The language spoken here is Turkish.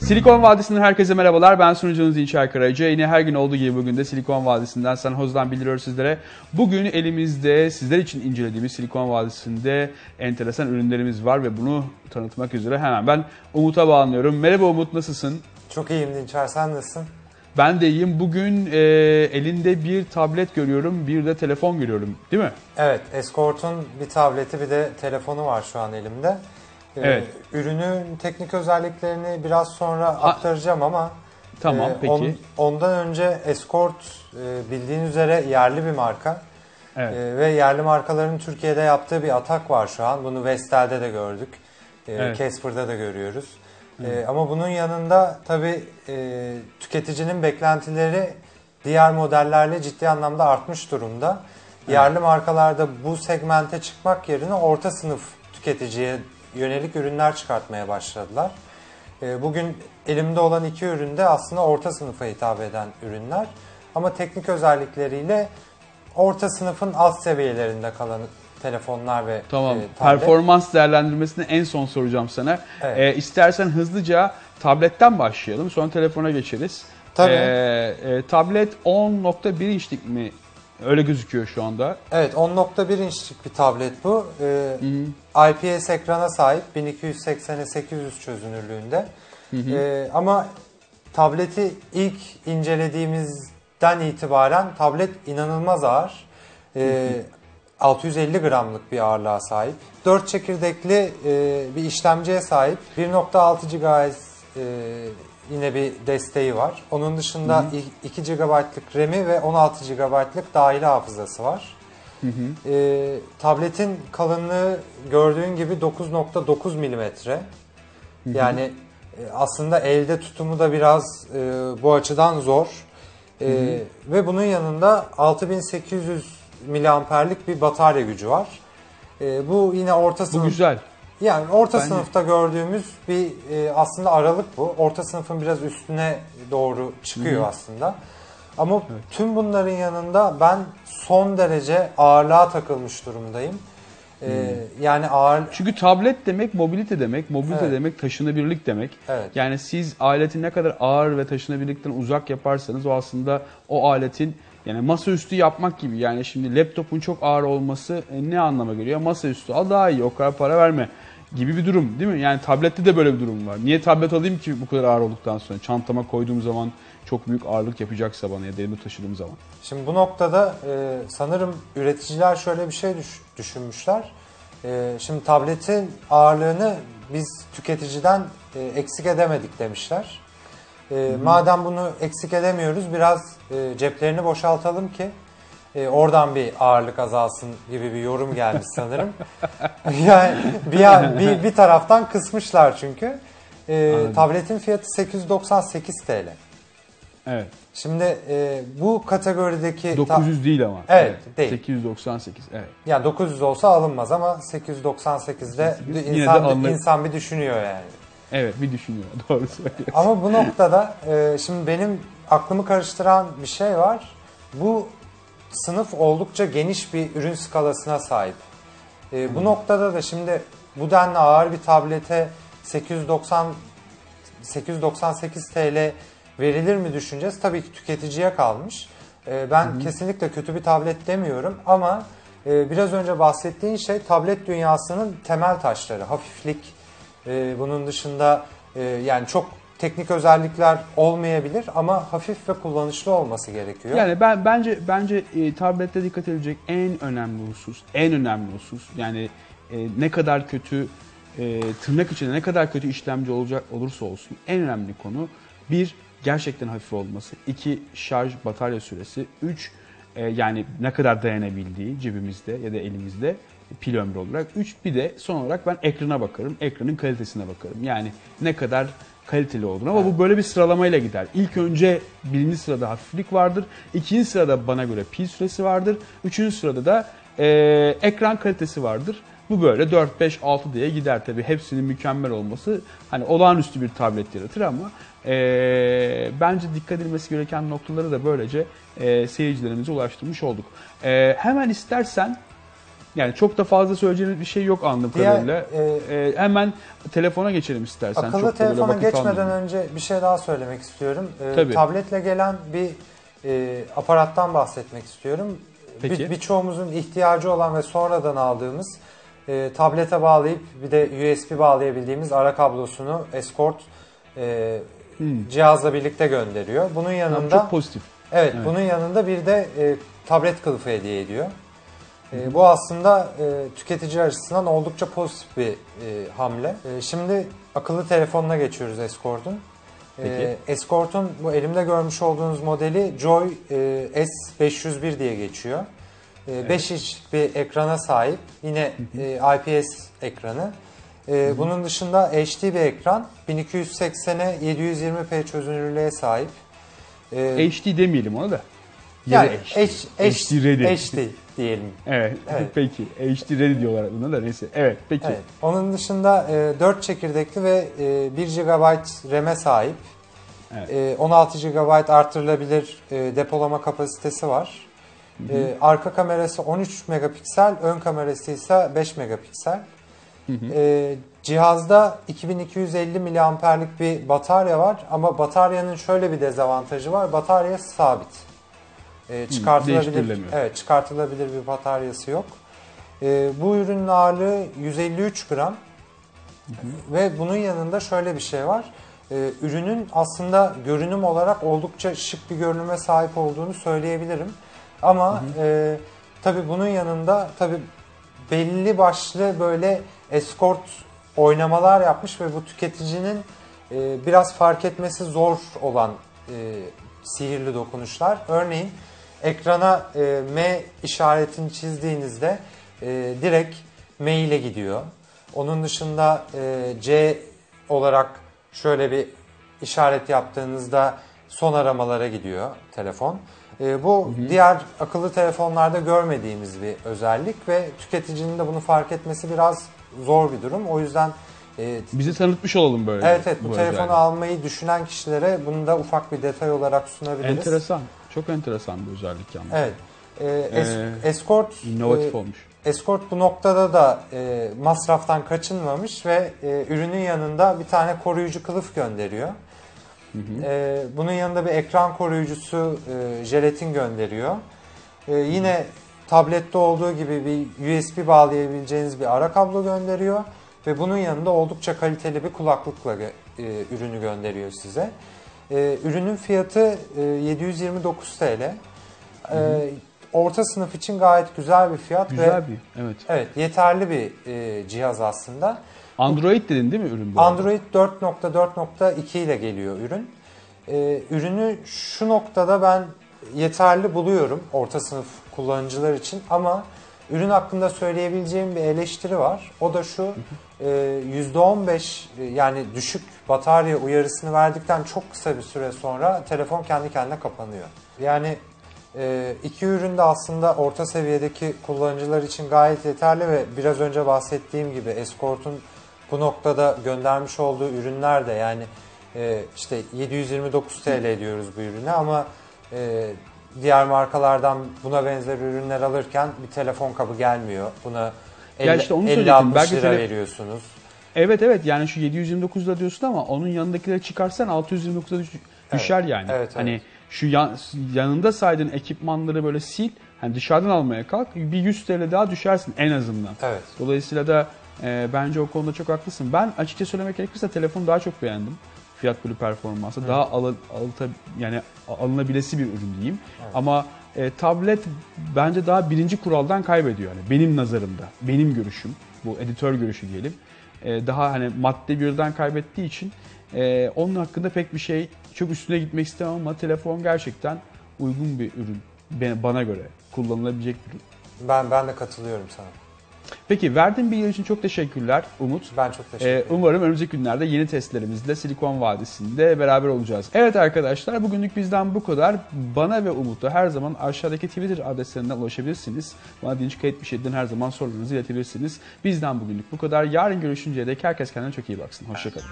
Silikon Vadisi'nden herkese merhabalar. Ben sunucunuz İlçay Karaca. Yine her gün olduğu gibi bugün de Silikon Vadisi'nden San Jose'dan bildiriyoruz sizlere. Bugün elimizde sizler için incelediğimiz Silikon Vadisi'nde enteresan ürünlerimiz var ve bunu tanıtmak üzere hemen ben Umut'a bağlanıyorum. Merhaba Umut nasılsın? Çok iyiyim Dinçer, sen nasılsın? Ben de iyiyim. Bugün e, elinde bir tablet görüyorum, bir de telefon görüyorum değil mi? Evet, Escort'un bir tableti bir de telefonu var şu an elimde. Ee, Evet. Ürünün teknik özelliklerini biraz sonra aktaracağım ama Tamam e, peki. on- ondan önce Escort e, bildiğin üzere yerli bir marka. Evet. E, ve yerli markaların Türkiye'de yaptığı bir atak var şu an. Bunu Vestel'de de gördük. E, Evet. Casper'da da görüyoruz. E, ama bunun yanında tabii e, tüketicinin beklentileri diğer modellerle ciddi anlamda artmış durumda. Yerli markalarda bu segmente çıkmak yerine orta sınıf tüketiciye yönelik ürünler çıkartmaya başladılar. E, Bugün elimde olan iki ürün de aslında orta sınıfa hitap eden ürünler. Ama teknik özellikleriyle orta sınıfın alt seviyelerinde kalan telefonlar ve Tamam. e, tablet. Performans değerlendirmesini en son soracağım sana. Evet. E, istersen hızlıca tabletten başlayalım. Sonra telefona geçeriz. Tabii. E, e, tablet 10.1 inçlik mi? Öyle gözüküyor şu anda. Evet 10.1 inçlik bir tablet bu. Ee, IPS ekrana sahip 1280'e 800 çözünürlüğünde. Ee, ama tableti ilk incelediğimizden itibaren tablet inanılmaz ağır. Ee, 650 gramlık bir ağırlığa sahip. 4 çekirdekli e, bir işlemciye sahip. 1.6 GHz e, yine bir desteği var. Onun dışında i- 2 GB'lık RAM'i ve 16 GB'lık dahili hafızası var. E, tabletin kalınlığı gördüğün gibi 9.9 milimetre. Yani e, aslında elde tutumu da biraz e, bu açıdan zor. E, ve bunun yanında 6800 miliamperlik bir batarya gücü var. E, bu yine orta Bu sınıf güzel. yani orta Bence- sınıfta gördüğümüz bir e, aslında aralık bu. Orta sınıfın biraz üstüne doğru çıkıyor aslında. Ama tüm bunların yanında ben son derece ağırlığa takılmış durumdayım. E, Yani ağır Çünkü tablet demek mobilite demek, mobilite Evet. demek taşınabilirlik demek. Evet. Yani siz aleti ne kadar ağır ve taşınabilirlikten uzak yaparsanız o aslında o aletin yani masaüstü yapmak gibi. Yani şimdi laptopun çok ağır olması e, ne anlama geliyor? Masaüstü al daha iyi o kadar para verme gibi bir durum değil mi? Yani tablette de böyle bir durum var. Niye tablet alayım ki bu kadar ağır olduktan sonra? Çantama koyduğum zaman çok büyük ağırlık yapacaksa bana ya da elime taşıdığım zaman. Şimdi bu noktada e, sanırım üreticiler şöyle bir şey düş- düşünmüşler. E, şimdi tabletin ağırlığını biz tüketiciden e, eksik edemedik demişler. E, madem bunu eksik edemiyoruz biraz e, ceplerini boşaltalım ki e, oradan bir ağırlık azalsın gibi bir yorum gelmiş sanırım. yani bir, bir, bir taraftan kısmışlar çünkü. E, Anladım. tabletin fiyatı 898 TL. Evet. Şimdi e, bu kategorideki ta- 900 değil ama. Evet, değil. 898. Evet. yani 900 olsa alınmaz ama 898'de Yine de insan alınır. insan bir düşünüyor yani. Evet bir düşünüyor. Doğru söylüyorsun. Ama bu noktada e, şimdi benim aklımı karıştıran bir şey var. Bu sınıf oldukça geniş bir ürün skalasına sahip. E, bu noktada da şimdi bu denli ağır bir tablete 890 898 TL verilir mi düşüneceğiz? Tabii ki tüketiciye kalmış. E, ben kesinlikle kötü bir tablet demiyorum ama e, biraz önce bahsettiğin şey tablet dünyasının temel taşları. Hafiflik, e, bunun dışında e, yani çok teknik özellikler olmayabilir ama hafif ve kullanışlı olması gerekiyor. Yani ben bence bence e, tablette dikkat edilecek en önemli husus, en önemli husus yani e, ne kadar kötü e, tırnak içinde ne kadar kötü işlemci olacak olursa olsun en önemli konu bir gerçekten hafif olması, iki şarj batarya süresi, üç e, yani ne kadar dayanabildiği cebimizde ya da elimizde pil ömrü olarak. Üç bir de son olarak ben ekrana bakarım, ekranın kalitesine bakarım. Yani ne kadar kaliteli olduğunu ama bu böyle bir sıralamayla gider. İlk önce birinci sırada hafiflik vardır. ikinci sırada bana göre pil süresi vardır. Üçüncü sırada da e, ekran kalitesi vardır. Bu böyle 4, 5, 6 diye gider tabii. Hepsinin mükemmel olması hani olağanüstü bir tablet yaratır ama e, bence dikkat edilmesi gereken noktaları da böylece e, seyircilerimize ulaştırmış olduk. E, hemen istersen Yani çok da fazla söyleyeceğiniz bir şey yok anladığım Diğer, kadarıyla. e, Ee, hemen telefona geçelim istersen. Akıllı çok telefona geçmeden almayalım. önce bir şey daha söylemek istiyorum. Tabii. tabletle gelen bir e, aparattan bahsetmek istiyorum. Peki. Bir, birçoğumuzun ihtiyacı olan ve sonradan aldığımız e, tablete bağlayıp bir de USB bağlayabildiğimiz ara kablosunu Escort e, Hmm. cihazla birlikte gönderiyor. Bunun yanında çok pozitif. Evet, Evet. bunun yanında bir de e, tablet kılıfı hediye ediyor. E, bu aslında e, tüketici açısından oldukça pozitif bir e, hamle. E, şimdi akıllı telefonuna geçiyoruz Escort'un. E. Escort'un bu elimde görmüş olduğunuz modeli Joy e, S501 diye geçiyor. E, 5 inçlik bir ekrana sahip. Yine e, IPS ekranı. E, bunun dışında HD bir ekran. 1280'e 720p çözünürlüğe sahip. E, HD demeyelim ona da. yani Yarı H, H, HD ready. HD diyelim. Evet, Evet. peki. HD ready diyorlar buna da neyse. Evet, peki. Evet. Onun dışında e, 4 çekirdekli ve e, 1 GB RAM'e sahip. Evet. E, 16 GB artırılabilir e, depolama kapasitesi var. E, arka kamerası 13 megapiksel, ön kamerası ise 5 megapiksel. E, cihazda 2250 miliamperlik bir batarya var ama bataryanın şöyle bir dezavantajı var. Batarya sabit. E, çıkartılabilir, evet, çıkartılabilir bir bataryası yok. E, bu ürünün ağırlığı 153 gram. Ve bunun yanında şöyle bir şey var. E, ürünün aslında görünüm olarak oldukça şık bir görünüme sahip olduğunu söyleyebilirim. Ama e, tabii bunun yanında tabii belli başlı böyle escort oynamalar yapmış ve bu tüketicinin e, biraz fark etmesi zor olan e, sihirli dokunuşlar. Örneğin ekrana e, M işaretini çizdiğinizde e, direkt maile gidiyor. Onun dışında e, C olarak şöyle bir işaret yaptığınızda son aramalara gidiyor telefon. E, bu diğer akıllı telefonlarda görmediğimiz bir özellik ve tüketicinin de bunu fark etmesi biraz zor bir durum. O yüzden e, Bizi tanıtmış olalım böyle. evet evet bu, telefonu özelliği. almayı düşünen kişilere bunu da ufak bir detay olarak sunabiliriz. Enteresan. Çok enteresan bir özellik yalnız. Evet. E, es- Ee, Escort İnovatif e, olmuş. Escort bu noktada da e, masraftan kaçınmamış ve e, ürünün yanında bir tane koruyucu kılıf gönderiyor. E, bunun yanında bir ekran koruyucusu e, jelatin gönderiyor. E, yine tablette olduğu gibi bir USB bağlayabileceğiniz bir ara kablo gönderiyor ve bunun yanında oldukça kaliteli bir kulaklıkla e, ürünü gönderiyor size. E, ürünün fiyatı e, 729 TL. E, orta sınıf için gayet güzel bir fiyat ve Güzel bir. Evet. evet yeterli bir e, cihaz aslında. Android dedin değil mi ürün bu? arada? Android 4.4.2 ile geliyor ürün. E, ürünü şu noktada ben yeterli buluyorum orta sınıf kullanıcılar için ama ürün hakkında söyleyebileceğim bir eleştiri var. O da şu e, %15 e, yani düşük batarya uyarısını verdikten çok kısa bir süre sonra telefon kendi kendine kapanıyor. Yani e, iki ürün de aslında orta seviyedeki kullanıcılar için gayet yeterli ve biraz önce bahsettiğim gibi Escort'un bu noktada göndermiş olduğu ürünler de yani e, işte 729 TL diyoruz bu ürüne ama e, diğer markalardan buna benzer ürünler alırken bir telefon kabı gelmiyor. Buna Ya 50, işte onu 50 söyleyecektim. 60 Belki lira tele- veriyorsunuz. Evet evet yani şu 729 lira diyorsun ama onun yanındakileri çıkarsan 629'a düş- düşer yani. evet, evet. Hani şu yan- yanında saydığın ekipmanları böyle sil. Hani dışarıdan almaya kalk. Bir 100 TL daha düşersin en azından. Evet. Dolayısıyla da e, bence o konuda çok haklısın. Ben açıkça söylemek gerekirse telefonu daha çok beğendim. Fiyat bölü performansı. Daha alı, alıta, yani alınabilesi bir ürün diyeyim. Ama e, tablet bence daha birinci kuraldan kaybediyor. Yani benim nazarımda, benim görüşüm, bu editör görüşü diyelim. E, daha hani madde bir yönden kaybettiği için e, onun hakkında pek bir şey çok üstüne gitmek istemem ama telefon gerçekten uygun bir ürün. Bana göre kullanılabilecek bir ürün. Ben ben de katılıyorum sana. Peki verdiğin bilgiler için çok teşekkürler Umut. Ben çok teşekkür Ee, ederim. umarım önümüzdeki günlerde yeni testlerimizle Silikon Vadisi'nde beraber olacağız. Evet arkadaşlar bugünlük bizden bu kadar. Bana ve Umut'a her zaman aşağıdaki Twitter adreslerinden ulaşabilirsiniz. Bana Dinç Kayıt bir şeyden her zaman sorularınızı iletebilirsiniz. Bizden bugünlük bu kadar. Yarın görüşünceye dek herkes kendine çok iyi baksın. Hoşçakalın.